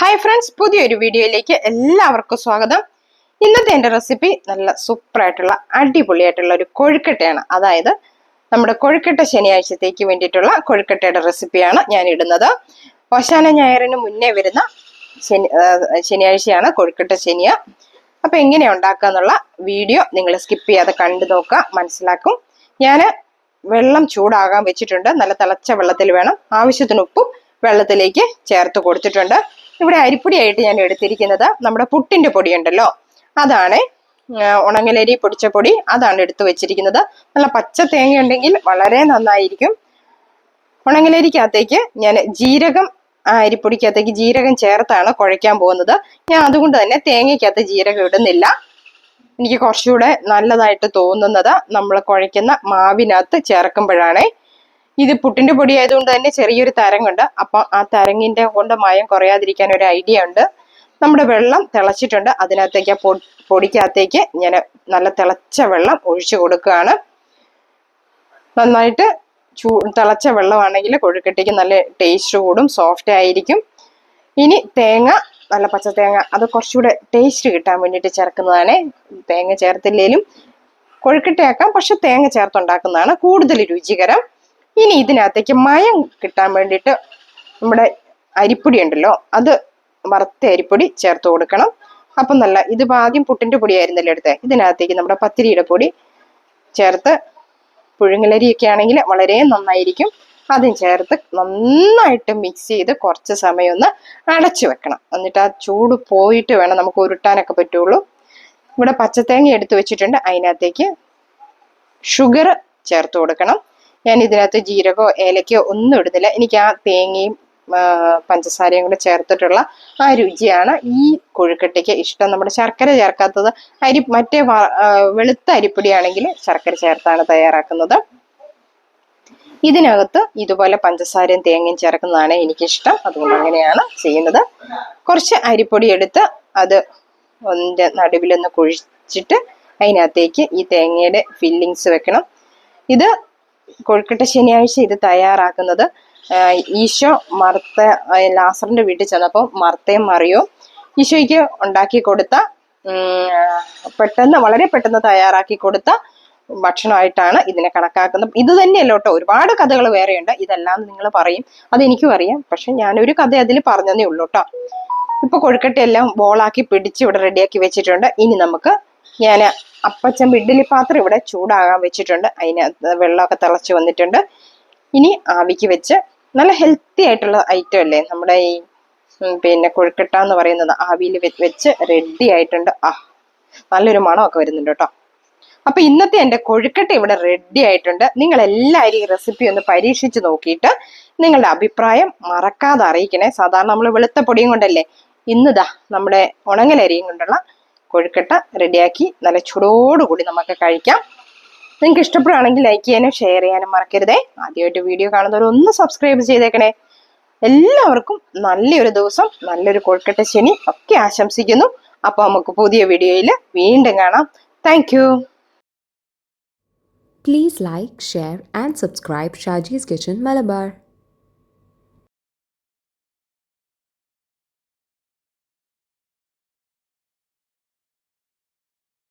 Hi friends പുതിയൊരു വീഡിയോയിലേക്ക് എല്ലാവർക്കും സ്വാഗതം. ഇന്നത്തെ എന്റെ റെസിപ്പി നല്ല സൂപ്പറായിട്ടുള്ള അടിപൊളിയായിട്ടുള്ള ഒരു കൊഴുക്കട്ടയാണ്. അതായത് നമ്മുടെ കൊഴുക്കട്ട ശനിയാഴ്ചത്തേക്ക് വേണ്ടിയിട്ടുള്ള കൊഴുക്കട്ടയുടെ റെസിപ്പിയാണ് ഞാൻ ഇടുന്നത്. ഓശാന ഞായറിന് മുന്നേ വരുന്ന ശനി ശനിയാഴ്ചയാണ് കൊഴുക്കട്ട ശനിയ. അപ്പം എങ്ങനെ ഉണ്ടാക്കുക എന്നുള്ള വീഡിയോ നിങ്ങൾ സ്കിപ്പ് ചെയ്യാതെ കണ്ടു നോക്കുക മനസ്സിലാക്കും. ഞാൻ വെള്ളം ചൂടാകാൻ വെച്ചിട്ടുണ്ട്. നല്ല തിളച്ച വെള്ളത്തിൽ വേണം. ആവശ്യത്തിന് ഉപ്പും വെള്ളത്തിലേക്ക് ചേർത്ത് കൊടുത്തിട്ടുണ്ട്. ഇവിടെ അരിപ്പൊടിയായിട്ട് ഞാൻ എടുത്തിരിക്കുന്നത് നമ്മുടെ പുട്ടിന്റെ പൊടി ഉണ്ടല്ലോ അതാണ് ഉണങ്ങലരി പൊടിച്ച പൊടി. അതാണ് എടുത്തു വെച്ചിരിക്കുന്നത്. നല്ല പച്ച തേങ്ങ ഉണ്ടെങ്കിൽ വളരെ നന്നായിരിക്കും. ഉണങ്ങലരിക്കകത്തേക്ക് ഞാൻ ജീരകം അരിപ്പൊടിക്കകത്തേക്ക് ജീരകം ചേർത്താണ് കുഴയ്ക്കാൻ പോകുന്നത്. ഞാൻ അതുകൊണ്ട് തന്നെ തേങ്ങയ്ക്കകത്ത് ജീരകം ഇടുന്നില്ല. എനിക്ക് കുറച്ചുകൂടെ നല്ലതായിട്ട് തോന്നുന്നത് നമ്മൾ കുഴയ്ക്കുന്ന മാവിനകത്ത് ചേർക്കുമ്പോഴാണ്. ഇത് പുട്ടിന്റെ പൊടി ആയതുകൊണ്ട് തന്നെ ചെറിയൊരു തരങ്ങുണ്ട്. അപ്പൊ ആ തരങ്ങിന്റെ കൊണ്ട് മയം കുറയാതിരിക്കാൻ ഒരു ഐഡിയ ഉണ്ട്. നമ്മുടെ വെള്ളം തിളച്ചിട്ടുണ്ട്. അതിനകത്തേക്ക് ആ പൊടിക്കകത്തേക്ക് ഞാൻ നല്ല തിളച്ച വെള്ളം ഒഴിച്ചു കൊടുക്കുകയാണ്. നന്നായിട്ട് ചൂ തിളച്ച വെള്ളമാണെങ്കിൽ കൊഴുക്കട്ടയ്ക്ക് നല്ല ടേസ്റ്റ് കൂടും സോഫ്റ്റ് ആയിരിക്കും. ഇനി തേങ്ങ നല്ല പച്ച തേങ്ങ അത് കുറച്ചുകൂടെ ടേസ്റ്റ് കിട്ടാൻ വേണ്ടിയിട്ട് ചേർക്കുന്നതാണ്. തേങ്ങ ചേർത്തില്ലേലും കൊഴുക്കട്ടയാക്കാം പക്ഷെ തേങ്ങ ചേർത്തുണ്ടാക്കുന്നതാണ് കൂടുതൽ രുചികരം. ഇനി ഇതിനകത്തേക്ക് മയം കിട്ടാൻ വേണ്ടിയിട്ട് നമ്മുടെ അരിപ്പൊടി ഉണ്ടല്ലോ അത് വറുത്ത അരിപ്പൊടി ചേർത്ത് കൊടുക്കണം. അപ്പം നല്ല ഇത് ആദ്യം പുട്ടിന്റെ പൊടിയായിരുന്നല്ലോ എടുത്തത് ഇതിനകത്തേക്ക് നമ്മുടെ പത്തിരിയുടെ പൊടി ചേർത്ത് പുഴുങ്ങലരിയൊക്കെ ആണെങ്കിൽ വളരെ നന്നായിരിക്കും. അതും ചേർത്ത് നന്നായിട്ട് മിക്സ് ചെയ്ത് കുറച്ച് സമയം ഒന്ന് അടച്ചു വെക്കണം. എന്നിട്ട് ആ ചൂട് പോയിട്ട് വേണം നമുക്ക് ഉരുട്ടാനൊക്കെ പറ്റുള്ളൂ. ഇവിടെ പച്ചത്തേങ്ങ എടുത്തു വെച്ചിട്ടുണ്ട്. അതിനകത്തേക്ക് ഷുഗർ ചേർത്ത് കൊടുക്കണം. ഞാൻ ഇതിനകത്ത് ജീരകമോ ഏലക്കയോ ഒന്നും ഇടുന്നില്ല. എനിക്ക് ആ തേങ്ങയും പഞ്ചസാരയും കൂടെ ചേർത്തിട്ടുള്ള ആ രുചിയാണ് ഈ കൊഴുക്കട്ടയ്ക്ക് ഇഷ്ടം. നമ്മുടെ ശർക്കര ചേർക്കാത്തത് അരി മറ്റേ വെളുത്ത അരിപ്പൊടിയാണെങ്കിൽ ശർക്കര ചേർത്താണ് തയ്യാറാക്കുന്നത്. ഇതിനകത്ത് ഇതുപോലെ പഞ്ചസാരയും തേങ്ങയും ചേർക്കുന്നതാണ് എനിക്കിഷ്ടം. അതുകൊണ്ട് അങ്ങനെയാണ് ചെയ്യുന്നത്. കുറച്ച് അരിപ്പൊടി എടുത്ത് അത് ഒന്നിന്റെ നടുവിലൊന്ന് കുഴിച്ചിട്ട് അതിനകത്തേക്ക് ഈ തേങ്ങയുടെ ഫില്ലിങ്സ് വെക്കണം. ഇത് കൊഴുക്കട്ട ശനിയാഴ്ച ഇത് തയ്യാറാക്കുന്നത്. ഈശോ മർത്ത ലാസറിന്റെ വീട്ടിൽ ചെന്നപ്പോൾ മർത്തയും മറിയോ ഈശോയ്ക്ക് ഉണ്ടാക്കി കൊടുത്ത പെട്ടെന്ന് വളരെ പെട്ടെന്ന് തയ്യാറാക്കി കൊടുത്ത ഭക്ഷണമായിട്ടാണ് ഇതിനെ കണക്കാക്കുന്നത്. ഇത് തന്നെയല്ല കേട്ടോ ഒരുപാട് കഥകൾ വേറെയുണ്ട്. ഇതെല്ലാം നിങ്ങൾ പറയും. അതെനിക്കും അറിയാം. പക്ഷെ ഞാനൊരു കഥ അതിൽ പറഞ്ഞതേ ഉള്ളൂ കേട്ടോ. ഇപ്പൊ കൊഴുക്കട്ടയെല്ലാം ബോളാക്കി പിടിച്ച് ഇവിടെ റെഡിയാക്കി വെച്ചിട്ടുണ്ട്. ഇനി നമുക്ക് ഞാൻ അപ്പച്ചൻ ഇഡ്ഡലി പാത്രം ഇവിടെ ചൂടാകാൻ വെച്ചിട്ടുണ്ട്. അതിനകത്ത് വെള്ളമൊക്കെ തിളച്ച് വന്നിട്ടുണ്ട്. ഇനി ആവിക്ക് വെച്ച് നല്ല ഹെൽത്തി ആയിട്ടുള്ള ഐറ്റം അല്ലേ? നമ്മുടെ ഈ പിന്നെ കൊഴുക്കട്ട എന്ന് പറയുന്നത് ആവിയിൽ വെച്ച് റെഡി ആയിട്ടുണ്ട്. ആ നല്ലൊരു മണമൊക്കെ വരുന്നുണ്ട് കേട്ടോ. അപ്പൊ ഇന്നത്തെ എന്റെ കൊഴുക്കട്ട ഇവിടെ റെഡി ആയിട്ടുണ്ട്. നിങ്ങൾ എല്ലാവരും ഈ റെസിപ്പി ഒന്ന് പരീക്ഷിച്ച് നോക്കിയിട്ട് നിങ്ങളുടെ അഭിപ്രായം മറക്കാതെ അറിയിക്കണേ. സാധാരണ നമ്മൾ വെളുത്ത പൊടിയും കൊണ്ടല്ലേ? ഇന്നിതാ നമ്മുടെ ഉണങ്ങലരിയും കൊണ്ടുള്ള കൊഴുക്കട്ട റെഡിയാക്കി നല്ല ചൂടോടുകൂടി നമുക്ക് കഴിക്കാം. നിങ്ങൾക്ക് ഇഷ്ടപ്പെടുകയാണെങ്കിൽ ലൈക്ക് ചെയ്യാനും ഷെയർ ചെയ്യാനും മറക്കരുതേ. ആദ്യമായിട്ട് വീഡിയോ കാണുന്നവർ ഒന്ന് സബ്സ്ക്രൈബ് ചെയ്തേക്കണേ. എല്ലാവർക്കും നല്ലൊരു ദിവസം നല്ലൊരു കൊഴുക്കട്ട ശനി ഒക്കെ ആശംസിക്കുന്നു. അപ്പോൾ നമുക്ക് പുതിയ വീഡിയോയിൽ വീണ്ടും കാണാം. Thank Please like, share, and subscribe Shaji's Kitchen Malabar.